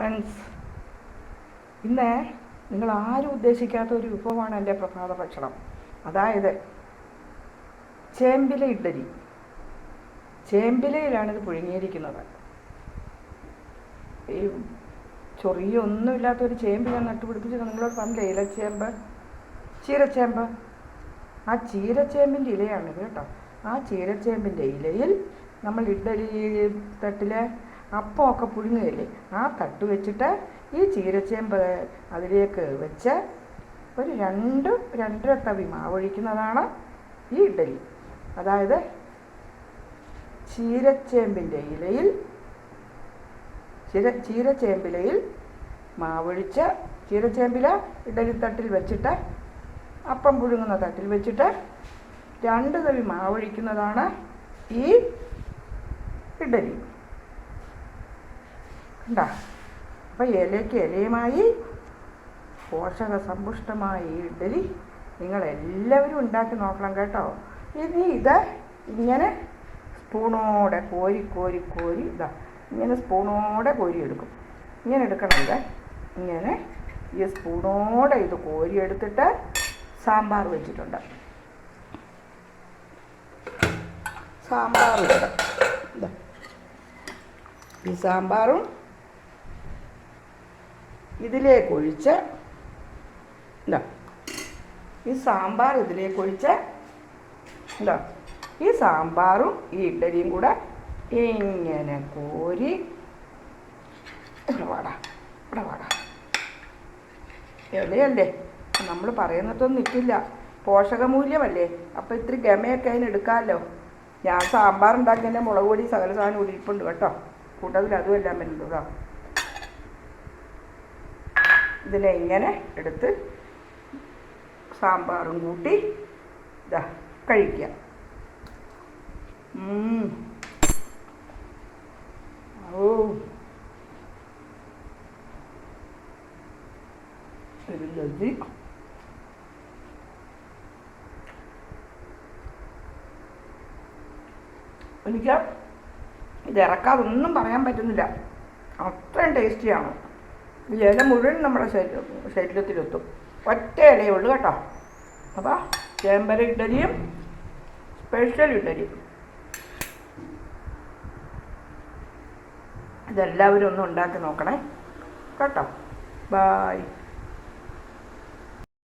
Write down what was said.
Friends ഇന്ന് നിങ്ങൾ ആരും ഉദ്ദേശിക്കാത്ത ഒരു വിഭവമാണ് എന്റെ പ്രഭാത ഭക്ഷണം. അതായത് ചേമ്പില ഇഡ്ഡലി. ചേമ്പിലയിലാണിത് പുഴുങ്ങിയിരിക്കുന്നത്. ഈ ചൊറിയൊന്നുമില്ലാത്തൊരു ചേമ്പ് ഞാൻ നട്ടുപിടിപ്പിച്ച് നിങ്ങളോട് പറഞ്ഞില്ലേ? ഇലച്ചേമ്പ് ചീരച്ചേമ്പ്. ആ ചീരച്ചേമ്പിന്റെ ഇലയാണിത് കേട്ടോ. ആ ചീരച്ചേമ്പിന്റെ ഇലയിൽ നമ്മൾ ഇഡ്ഡലി തട്ടിലെ അപ്പമൊക്കെ പുഴുങ്ങുകയില്ലേ? ആ തട്ട് വെച്ചിട്ട് ഈ ചീരച്ചേമ്പ് അതിലേക്ക് വെച്ച് ഒരു രണ്ട് രണ്ടര തവി മാവൊഴിക്കുന്നതാണ് ഈ ഇഡലി. അതായത് ചീരച്ചേമ്പിന്റെ ഇലയിൽ ചീര ചീരച്ചേമ്പിലയിൽ മാവൊഴിച്ച് ചീരച്ചേമ്പില ഇഡലി തട്ടിൽ വെച്ചിട്ട് അപ്പം പുഴുങ്ങുന്ന തട്ടിൽ വെച്ചിട്ട് രണ്ട് തവി മാവൊഴിക്കുന്നതാണ് ഈ ഇഡലി. കണ്ട. അപ്പം ഇലയ്ക്ക് ഇലയുമായി പോഷക സമ്പുഷ്ടമായ ഈ ഇഡലി നിങ്ങളെല്ലാവരും ഉണ്ടാക്കി നോക്കണം കേട്ടോ. ഇനി ഇത് ഇങ്ങനെ സ്പൂണോടെ കോരി കോരി കോരി ഇതാ ഇങ്ങനെ സ്പൂണോടെ കോരി എടുക്കും ഇങ്ങനെ എടുക്കണം ഇത് ഇങ്ങനെ ഈ സ്പൂണോടെ ഇത് കോരി എടുത്തിട്ട് സാമ്പാർ വെച്ചിട്ടുണ്ട്. സാമ്പാർ ഇതാ. ഈ സാമ്പാറും ഇതിലേക്ക് എന്താ ഈ സാമ്പാർ ഇതിലേക്കൊഴിച്ച് എന്താ ഈ സാമ്പാറും ഈ ഇഡ്ഡലിയും കൂടെ ഇങ്ങനെ കോരി ഇവിടെ വാടാ ഇവിടെ വാടാ. ഇലയല്ലേ നമ്മൾ പറയുന്നിടത്തൊന്നും നിൽക്കില്ല. പോഷകമൂല്യമല്ലേ? അപ്പോൾ ഇത്തിരി ഗമയൊക്കെ അതിന് എടുക്കാമല്ലോ. ഞാൻ സാമ്പാർ ഉണ്ടാക്കിയതിന്റെ മുളക് പൊടി സകല സാധനം ഇരിപ്പുണ്ട് കേട്ടോ. കൂട്ടത്തിൽ അതും എല്ലാം വരുന്നുണ്ട് കേട്ടോ. ഇതിനെ ഇങ്ങനെ എടുത്ത് സാമ്പാറും കൂട്ടി ഇതാ കഴിക്കുക. ഓ. ഒരു ലതി എനിക്ക് ഇത് ഇറക്കാതൊന്നും പറയാൻ പറ്റുന്നില്ല. അത്രയും ടേസ്റ്റിയാണ് ഇല മുഴുവൻ നമ്മുടെ ശരീരം ശരീരത്തിലെത്തും. ഒറ്റ ഇലയേ ഉള്ളൂ കേട്ടോ. അപ്പോൾ ചേമ്പര ഇഡലിയും സ്പെഷ്യൽ ഇഡലിയും. ഇതെല്ലാവരും ഒന്ന് ഉണ്ടാക്കി നോക്കണേ. കേട്ടോ. ബായ്